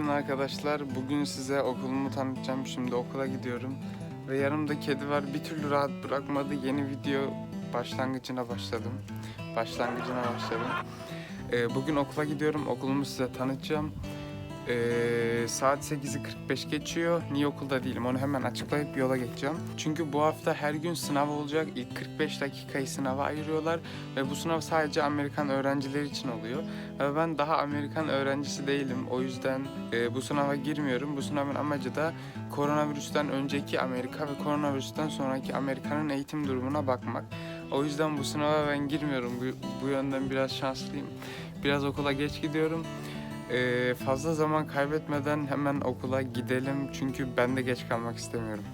Günaydın arkadaşlar. Bugün size okulumu tanıtacağım. Şimdi okula gidiyorum. Ve yanımda kedi var. Bir türlü rahat bırakmadı. Yeni video başlangıcına başladım. Başlangıcına başladım. Ee, bugün okula gidiyorum. Okulumu size tanıtacağım. Ee, saat 8'i 45 geçiyor. Niye okulda değilim onu hemen açıklayıp yola geçeceğim. Çünkü bu hafta her gün sınav olacak. İlk 45 dakikayı sınava ayırıyorlar. Ve bu sınav sadece Amerikan öğrenciler için oluyor. Ve ben daha Amerikan öğrencisi değilim. O yüzden e, bu sınava girmiyorum. Bu sınavın amacı da koronavirüsten önceki Amerika ve koronavirüsten sonraki Amerika'nın eğitim durumuna bakmak. O yüzden bu sınava ben girmiyorum. Bu, bu yönden biraz şanslıyım. Biraz okula geç gidiyorum. E, fazla zaman kaybetmeden hemen okula gidelim. Çünkü ben de geç kalmak istemiyorum.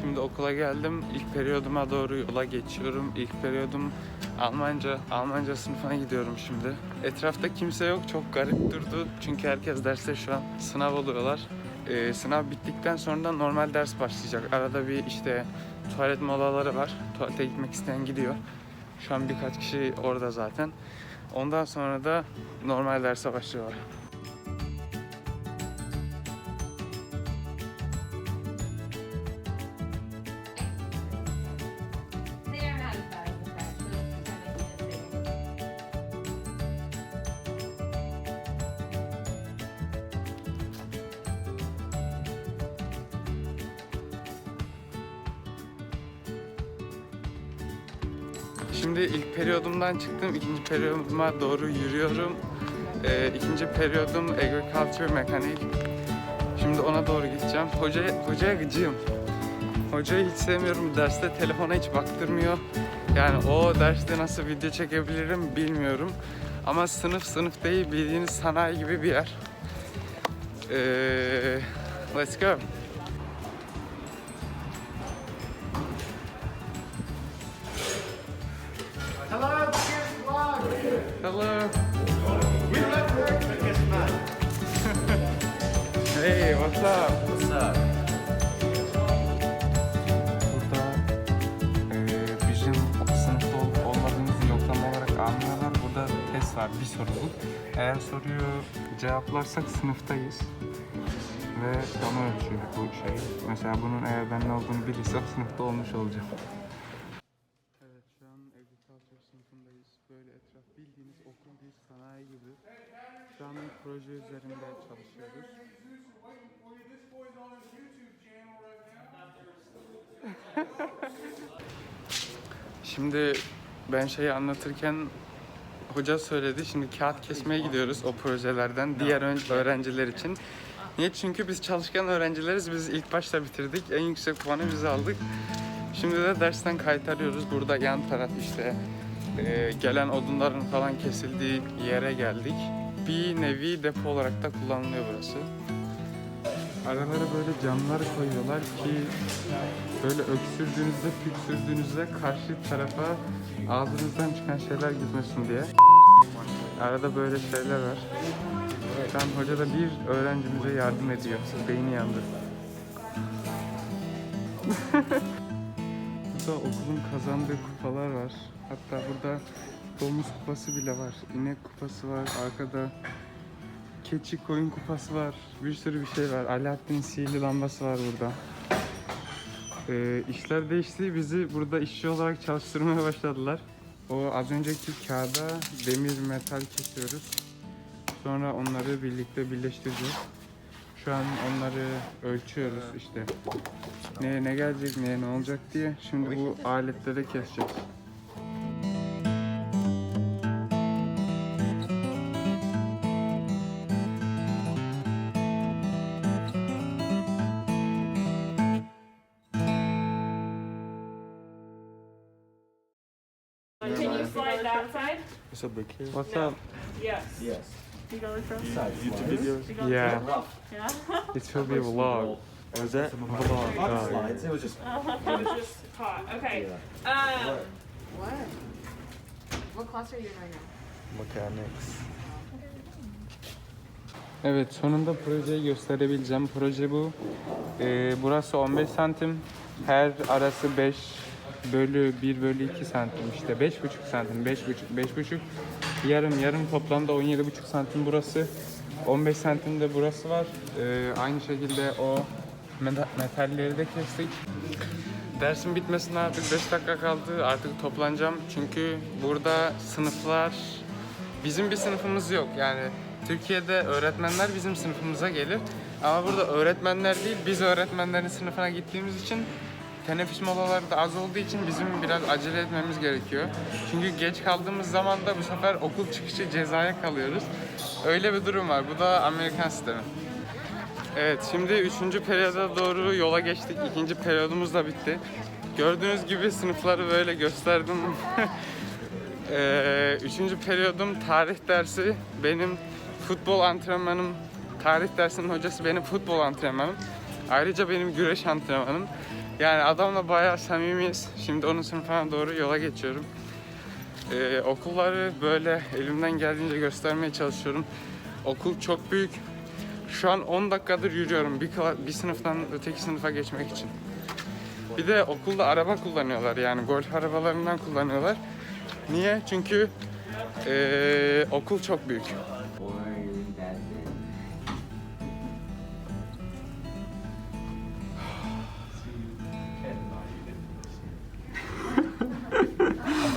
Şimdi okula geldim. İlk periyoduma doğru yola geçiyorum. İlk periyodum Almanca. Almanca sınıfına gidiyorum şimdi. Etrafta kimse yok. Çok garip durdu. Çünkü herkes derste şu an sınav oluyorlar. Ee, sınav bittikten sonra normal ders başlayacak. Arada bir işte tuvalet molaları var. Tuvalete gitmek isteyen gidiyor. Şu an birkaç kişi orada zaten. Ondan sonra da normal derse başlıyorlar. Şimdi ilk periyodumdan çıktım, ikinci periyoduma doğru yürüyorum. Ee, ikinci periyodum agriculture mekanik. Şimdi ona doğru gideceğim. Hoca, hocaya gıcığım. Hocayı hiç sevmiyorum. Derste telefona hiç baktırmıyor. Yani o derste nasıl video çekebilirim bilmiyorum. Ama sınıf sınıf değil bildiğiniz sanayi gibi bir yer. Ee, let's go. Hello. We love but guess not. Hey, what's up? What's up? Burada bizim sınıfta olup olmadığımızı yoklama olarak anlıyorlar. Burada test var, bir soruluk. Eğer soruyu cevaplarsak sınıftayız. Ve onu ölçüyor bu şey. Mesela bunun eğer ben ne olduğunu bilirsem sınıfta olmuş olacağım. Evet şu an agriculture sınıfındayız. Böyle etraf bildiğiniz okul değil sanayi gibi. Şu an bir proje üzerinde çalışıyoruz. Şimdi ben şeyi anlatırken hoca söyledi. Şimdi kağıt kesmeye gidiyoruz o projelerden diğer öğrenciler için. Niye? Çünkü biz çalışkan öğrencileriz. Biz ilk başta bitirdik. En yüksek puanı biz aldık. Şimdi de dersten kaytarıyoruz. Burada yan taraf işte e, gelen odunların falan kesildiği yere geldik. Bir nevi depo olarak da kullanılıyor burası. Aralara böyle camlar koyuyorlar ki böyle öksürdüğünüzde, püksürdüğünüzde karşı tarafa ağzınızdan çıkan şeyler gitmesin diye. Arada böyle şeyler var. An hoca da bir öğrencimize yardım ediyor. Beyni yandı. burada okulun kazandığı kupalar var. Hatta burada domuz kupası bile var. İnek kupası var. Arkada keçi koyun kupası var. Bir sürü bir şey var. Alaaddin sihirli lambası var burada. Ee, işler değişti. Bizi burada işçi olarak çalıştırmaya başladılar. O az önceki kağıda demir metal kesiyoruz. Sonra onları birlikte birleştireceğiz. Şu an onları ölçüyoruz işte. Neye ne gelecek, neye ne olacak diye. Şimdi bu aletlere keseceğiz. Can you slide that side? What's up? Yes. Yes. You go across? YouTube videos. Yeah, Yeah. it will be a vlog. Was that? Vlog. Not oh, slides. It was just. It was just taught. Okay. Yeah. Um, What? What class are you in right now? Mechanics. Evet sonunda projeyi gösterebileceğim. Proje bu. Ee, burası 15 santim. Her arası 5 bölü 1 bölü 2 santim işte 5,5 santim 5,5 5,5 yarım yarım toplamda 17,5 santim burası. 15 santim de burası var. Ee, aynı şekilde o meta- metalleri de kestik. Dersin bitmesine artık 5 dakika kaldı. Artık toplanacağım. Çünkü burada sınıflar bizim bir sınıfımız yok. Yani Türkiye'de öğretmenler bizim sınıfımıza gelir. Ama burada öğretmenler değil biz öğretmenlerin sınıfına gittiğimiz için teneffüs molaları da az olduğu için bizim biraz acele etmemiz gerekiyor. Çünkü geç kaldığımız zaman da bu sefer okul çıkışı cezaya kalıyoruz. Öyle bir durum var. Bu da Amerikan sistemi. Evet şimdi üçüncü periyoda doğru yola geçtik. İkinci periyodumuz da bitti. Gördüğünüz gibi sınıfları böyle gösterdim. Ee, üçüncü periyodum tarih dersi. Benim futbol antrenmanım, tarih dersinin hocası benim futbol antrenmanım. Ayrıca benim güreş antrenmanım. Yani adamla bayağı samimiyiz. Şimdi onun sınıfına doğru yola geçiyorum. Ee, okulları böyle elimden geldiğince göstermeye çalışıyorum. Okul çok büyük. Şu an 10 dakikadır yürüyorum bir, bir sınıftan öteki sınıfa geçmek için. Bir de okulda araba kullanıyorlar yani golf arabalarından kullanıyorlar. Niye? Çünkü eee, okul çok büyük.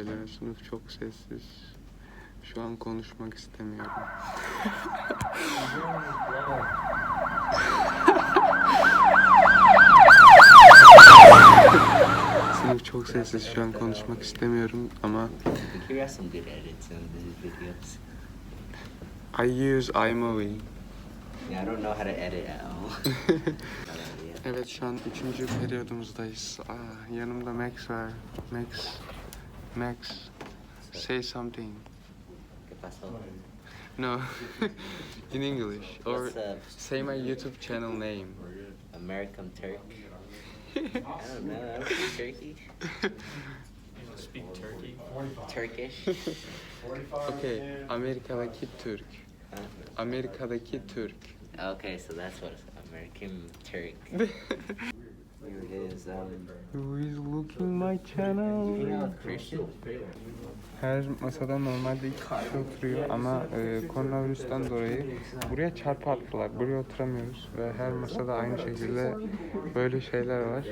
hocayla. Sınıf çok sessiz. Şu an konuşmak istemiyorum. Sınıf çok sessiz. Şu an konuşmak istemiyorum ama. I use iMovie. Yeah, I don't know how to edit at all. Yeah. Evet şu an üçüncü periyodumuzdayız. Aa, yanımda Max var. Max. Max. Say something. ¿Qué pasó? No. In English. Or What's up? say my YouTube channel name. American Turk? I don't know. I don't speak Turkey. Speak turkey. Turkish? Okay. Amerika'daki Türk. Huh? Amerika'daki Türk. Okay, so that's what it's American Turk. İs. Um, Who is looking my channel? Her masada normalde iki kişi oturuyor ama e, koronavirüsten dolayı buraya çarpı attılar. Buraya oturamıyoruz ve her masada aynı şekilde böyle şeyler var.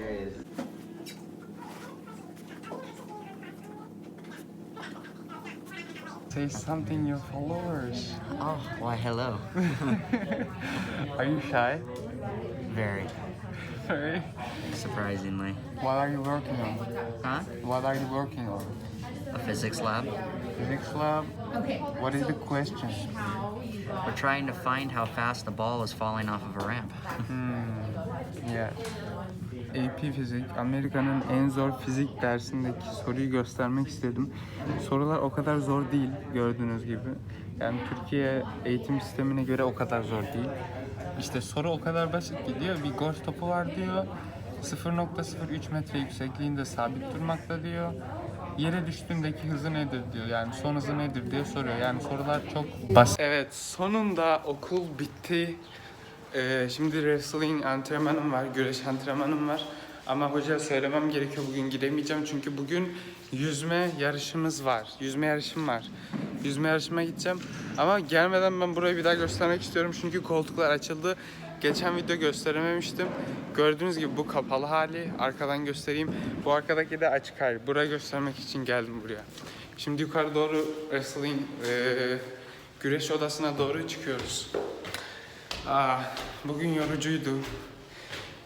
Say something your followers. Oh, why hello. Are you shy? Very. Sorry. Surprisingly. What are you working on? Huh? What are you working on? A physics lab? Physics lab? Okay. What is the question? We're trying to find how fast the ball is falling off of a ramp. Yeah. AP Fizik, Amerika'nın en zor fizik dersindeki soruyu göstermek istedim. Sorular o kadar zor değil gördüğünüz gibi. Yani Türkiye eğitim sistemine göre o kadar zor değil. İşte soru o kadar basit ki diyor bir golf topu var diyor. 0.03 metre yüksekliğinde sabit durmakta diyor. Yere düştüğündeki hızı nedir diyor. Yani son hızı nedir diye soruyor. Yani sorular çok basit. Evet sonunda okul bitti. Ee, şimdi wrestling antrenmanım var, güreş antrenmanım var. Ama hoca söylemem gerekiyor bugün gidemeyeceğim çünkü bugün yüzme yarışımız var. Yüzme yarışım var. Yüzme yarışıma gideceğim. Ama gelmeden ben burayı bir daha göstermek istiyorum çünkü koltuklar açıldı. Geçen video gösterememiştim. Gördüğünüz gibi bu kapalı hali. Arkadan göstereyim. Bu arkadaki de açık hali. Burayı göstermek için geldim buraya. Şimdi yukarı doğru wrestling, eee, güreş odasına doğru çıkıyoruz. Aa, bugün yorucuydu.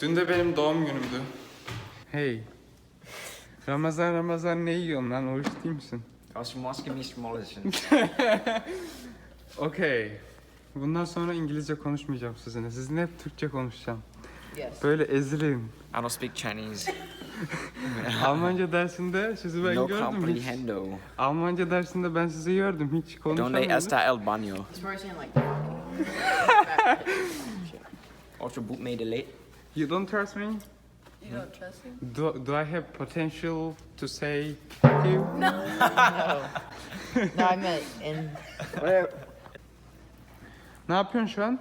Dün de benim doğum günümdü. Hey. Ramazan Ramazan ne yiyorsun lan? Oruç değil misin? Je masker niet smal is. Okey. Bundan sonra İngilizce konuşmayacağım sizinle. Sizinle hep Türkçe konuşacağım. Yes. Böyle ezileyim. I don't speak Chinese. Almanca dersinde sizi ben no gördüm hiç. comprehendo. Almanca dersinde ben sizi gördüm hiç Donde konuşamadım. está el baño? He's probably saying like. Ultra boot made late. You don't trust me? You don't trust him? Do, do I have potential to say fuck you? No. no, I meant in. Ne yapıyorsun şu an?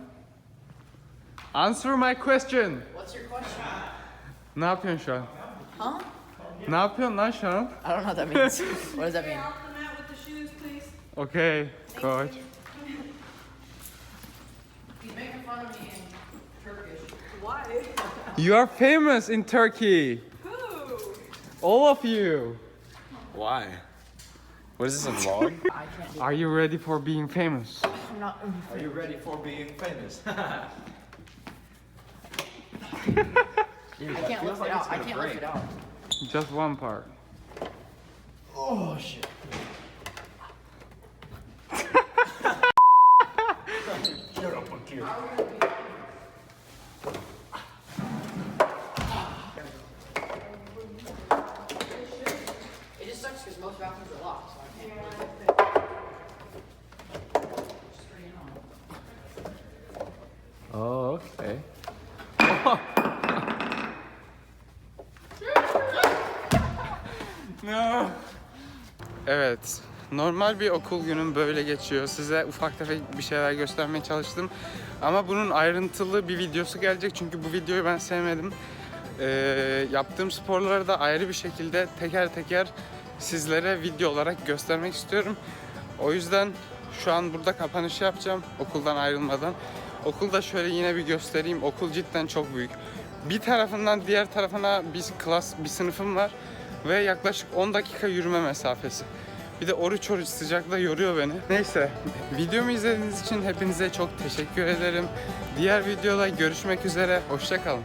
Answer my question. What's your question? Ne yapıyorsun şu an? Huh? Ne yapıyorsun lan şu an? I don't know what that means. what does that mean? Okay, coach. He's making fun of me in Turkish. Why? You are famous in Turkey. Who? All of you. Why? What is this, a vlog? I can't do Are you ready for being famous? I'm not. Are you ready for being famous? I can't lift it out. I can't lift it out. Just one part. oh shit. Shut up, Akira. Evet. Normal bir okul günüm böyle geçiyor. Size ufak tefek bir şeyler göstermeye çalıştım. Ama bunun ayrıntılı bir videosu gelecek çünkü bu videoyu ben sevmedim. Ee, yaptığım sporları da ayrı bir şekilde teker teker sizlere video olarak göstermek istiyorum. O yüzden şu an burada kapanış yapacağım okuldan ayrılmadan. Okulda şöyle yine bir göstereyim. Okul cidden çok büyük. Bir tarafından diğer tarafına bir klas, bir sınıfım var ve yaklaşık 10 dakika yürüme mesafesi. Bir de oruç oruç sıcakta yoruyor beni. Neyse, videomu izlediğiniz için hepinize çok teşekkür ederim. Diğer videoda görüşmek üzere, hoşçakalın.